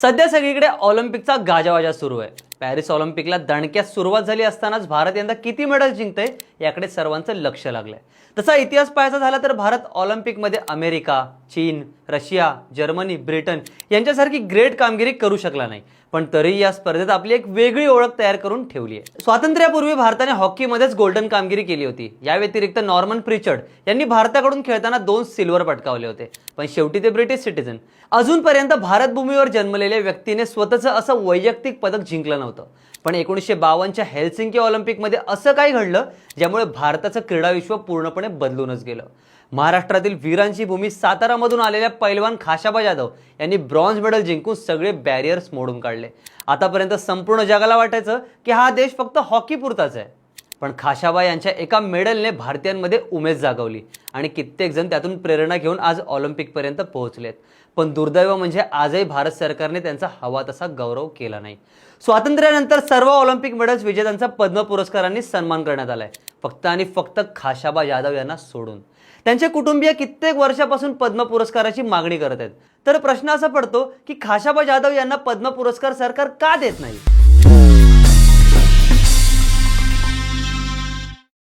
सध्या सगळीकडे ऑलिम्पिकचा गाजावाजा सुरू आहे. पॅरिस ऑलिम्पिकला दणक्यात सुरुवात झाली असतानाच भारत यंदा किती मेडल जिंकतंय याकडे सर्वांचं लक्ष लागलंय. तसा इतिहास पाहायचा झाला तर भारत ऑलिम्पिकमध्ये अमेरिका चीन रशिया जर्मनी ब्रिटन यांच्यासारखी ग्रेट कामगिरी करू शकला नाही. पण तरी या स्पर्धेत आपली एक वेगळी ओळख तयार करून ठेवली आहे. स्वातंत्र्यापूर्वी भारताने हॉकीमध्येच गोल्डन कामगिरी केली होती. या व्यतिरिक्त नॉर्मन प्रिचर्ड यांनी भारताकडून खेळताना दोन सिल्वर पटकावले होते. पण शेवटी ते ब्रिटिश सिटीझन. अजूनपर्यंत भारतभूमीवर जन्मलेल्या व्यक्तीने स्वतःचं असं वैयक्तिक पदक जिंकलं नव्हतं. पण एकोणीसशे बावनच्या हेल्सिंकी ऑलिम्पिकमध्ये असं काय घडलं यामुळे भारताचं क्रीडाविश्व पूर्णपणे बदलूनच गेलं. महाराष्ट्रातील वीरांची भूमी सातारामधून आलेल्या पैलवान खाशाबा जाधव यांनी ब्रॉन्झ मेडल जिंकून सगळे बॅरियर्स मोडून काढले. आतापर्यंत संपूर्ण जगाला वाटायचं की हा देश फक्त हॉकीपुरताच आहे. पण खाशाबा यांच्या एका मेडलने भारतीयांमध्ये उमेद जागवली आणि कित्येक जण त्यातून प्रेरणा घेऊन आज ऑलिम्पिकपर्यंत पोहोचलेत. पण दुर्दैव म्हणजे आजही भारत सरकारने त्यांचा हवा तसा गौरव केला नाही. स्वातंत्र्यानंतर सर्व ऑलिम्पिक मेडल्स विजेत्यांचा पद्म पुरस्कारांनी सन्मान करण्यात आलाय. फक्त आणि फक्त खाशाबा जाधव यांना सोडून. त्यांचे कुटुंबीय कित्येक वर्षापासून पद्म पुरस्काराची मागणी करत आहेत. तर प्रश्न असा पडतो की खाशाबा जाधव यांना पद्म पुरस्कार सरकार का देत नाही?